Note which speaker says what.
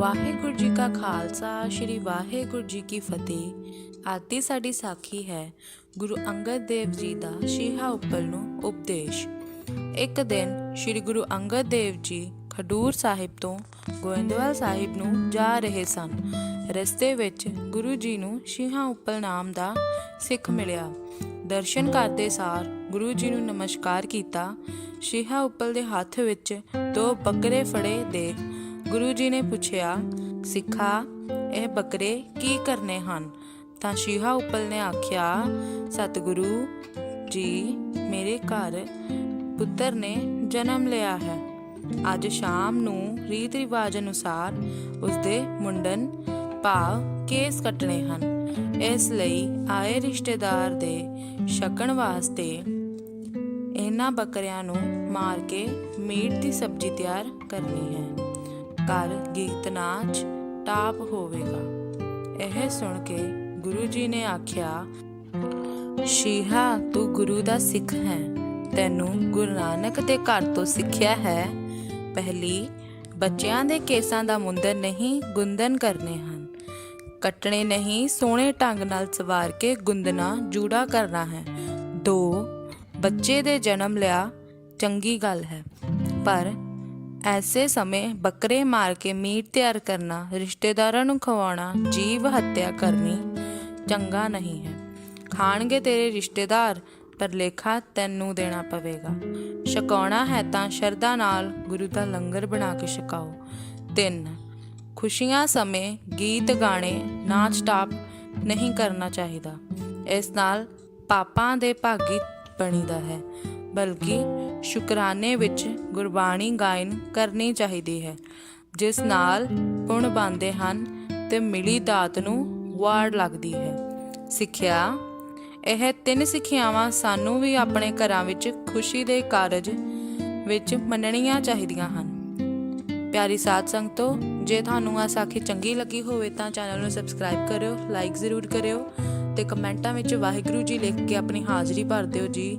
Speaker 1: ਵਾਹਿਗੁਰੂ ਜੀ ਕਾ ਖਾਲਸਾ, ਸ੍ਰੀ ਵਾਹਿਗੁਰੂ ਜੀ ਕੀ ਫਤਿਹ। ਅੱਜ ਸਾਡੀ ਸਾਖੀ ਹੈ ਗੁਰੂ ਅੰਗਦ ਦੇਵ ਜੀ ਦਾ ਸ਼ੀਹਾ ਉੱਪਲ ਨੂੰ ਉਪਦੇਸ਼। ਇੱਕ ਦਿਨ ਸ੍ਰੀ ਗੁਰੂ ਅੰਗਦ ਦੇਵ ਜੀ ਖਡੂਰ ਸਾਹਿਬ ਤੋਂ ਗੋਇੰਦਵਾਲ ਸਾਹਿਬ ਨੂੰ ਜਾ ਰਹੇ ਸਨ। ਰਸਤੇ ਵਿੱਚ ਗੁਰੂ ਜੀ ਨੂੰ ਸ਼ੀਹਾ ਉੱਪਲ ਨਾਮ ਦਾ ਸਿੱਖ ਮਿਲਿਆ। ਦਰਸ਼ਨ ਕਰਦੇ ਸਾਰ ਗੁਰੂ ਜੀ ਨੂੰ ਨਮਸਕਾਰ ਕੀਤਾ। ਸ਼ੀਹਾ ਉੱਪਲ ਦੇ ਹੱਥ ਵਿੱਚ ਦੋ ਬੱਕਰੇ ਫੜੇ ਦੇਖ ਗੁਰੂ ਜੀ ਨੇ ਪੁੱਛਿਆ, ਸਿੱਖਾ, ਇਹ ਬੱਕਰੇ ਕੀ ਕਰਨੇ ਹਨ? ਤਾਂ ਸ਼ੀਹਾ ਉੱਪਲ ਨੇ ਆਖਿਆ, ਸਤਿਗੁਰੂ ਜੀ, ਮੇਰੇ ਘਰ ਪੁੱਤਰ ਨੇ ਜਨਮ ਲਿਆ ਹੈ। ਅੱਜ ਸ਼ਾਮ ਨੂੰ ਰੀਤ ਰਿਵਾਜ ਅਨੁਸਾਰ ਉਸਦੇ ਮੁੰਡਨ ਭਾਵ ਕੇਸ ਕੱਟਣੇ ਹਨ। ਇਸ ਲਈ ਆਏ ਰਿਸ਼ਤੇਦਾਰ ਦੇ ਛਕਣ ਵਾਸਤੇ ਇਹਨਾਂ ਬੱਕਰਿਆਂ ਨੂੰ ਮਾਰ ਕੇ ਮੀਟ ਦੀ ਸਬਜ਼ੀ ਤਿਆਰ ਕਰਨੀ ਹੈ। ਘਰ ਗੀਤ ਨਾਚ ਟਾਪ ਹੋਵੇਗਾ। ਇਹ ਸੁਣ ਕੇ ਗੁਰੂ ਜੀ ਨੇ ਆਖਿਆ, ਸ਼ੀਹਾ, ਤੂੰ ਗੁਰੂ ਦਾ ਸਿੱਖ ਹੈ। ਤੈਨੂੰ ਗੁਰੂ ਨਾਨਕ ਦੇ ਘਰ ਤੋਂ ਸਿੱਖਿਆ ਹੈ। ਪਹਿਲੀ, ਬੱਚਿਆਂ ਦੇ ਕੇਸਾਂ ਦਾ ਮੁੰਦਨ ਨਹੀਂ, ਗੁੰਦਨ ਕਰਨੇ ਹਨ। ਕੱਟਣੇ ਨਹੀਂ, ਸੋਹਣੇ ਢੰਗ ਨਾਲ ਸਵਾਰ ਕੇ ਗੁੰਦਨਾ ਜੂੜਾ ਕਰਨਾ ਹੈ। ਦੋ, ਬੱਚੇ ਦੇ ਜਨਮ ਲਿਆ ਚੰਗੀ ਗੱਲ ਹੈ। ਪਰ ਐਸੇ ਸਮੇਂ ਬੱਕਰੇ ਮਾਰ ਕੇ ਮੀਟ ਤਿਆਰ ਕਰਨਾ, ਰਿਸ਼ਤੇਦਾਰਾਂ ਨੂੰ ਖਵਾਉਣਾ, ਜੀਵ ਹੱਤਿਆ ਕਰਨੀ ਚੰਗਾ ਨਹੀਂ ਹੈ। ਖਾਣਗੇ ਤੇਰੇ ਰਿਸ਼ਤੇਦਾਰ, ਪਰ ਲੇਖਾ ਤੈਨੂੰ ਦੇਣਾ ਪਵੇਗਾ। ਛਕਾਉਣਾ ਹੈ ਤਾਂ ਸ਼ਰਧਾ ਨਾਲ ਗੁਰੂ ਦਾ ਲੰਗਰ ਬਣਾ ਕੇ ਛਕਾਓ। ਤਿੰਨ, ਖੁਸ਼ੀਆਂ ਸਮੇਂ ਗੀਤ ਗਾਣੇ, ਨਾਚ ਟਾਪ ਨਹੀਂ ਕਰਨਾ ਚਾਹੀਦਾ। ਇਸ ਨਾਲ ਪਾਪਾਂ ਦੇ ਭਾਗੀ ਬਣੀਦਾ ਹੈ, ਬਲਕਿ ਸ਼ੁਕਰਾਨੇ ਵਿੱਚ ਗੁਰਬਾਣੀ ਗਾਇਨ ਕਰਨੀ ਚਾਹੀਦੀ ਹੈ, ਜਿਸ ਨਾਲ ਪੁਣ ਬਣਦੇ ਹਨ ਤੇ ਮਿਲੀ ਦਾਤ ਨੂੰ ਵਾੜ ਲੱਗਦੀ ਹੈ। ਸਿੱਖਿਆ, ਇਹ ਤਿੰਨ ਸਿੱਖਿਆਵਾਂ ਸਾਨੂੰ ਵੀ ਆਪਣੇ ਘਰਾਂ ਵਿੱਚ ਖੁਸ਼ੀ ਦੇ ਕਾਰਜ ਵਿੱਚ ਮੰਨਣੀਆਂ ਚਾਹੀਦੀਆਂ ਹਨ। ਪਿਆਰੀ ਸਾਧ ਸੰਗਤੋ, ਜੇ ਤੁਹਾਨੂੰ ਆ ਸਾਖੀ ਚੰਗੀ ਲੱਗੀ ਹੋਵੇ ਤਾਂ ਚੈਨਲ ਨੂੰ ਸਬਸਕ੍ਰਾਈਬ ਕਰਿਓ, ਲਾਈਕ ਜ਼ਰੂਰ ਕਰਿਓ ਤੇ ਕਮੈਂਟਾਂ ਵਿੱਚ ਵਾਹਿਗੁਰੂ ਜੀ ਲਿਖ ਕੇ ਆਪਣੀ ਹਾਜ਼ਰੀ ਭਰ ਦਿਓ ਜੀ।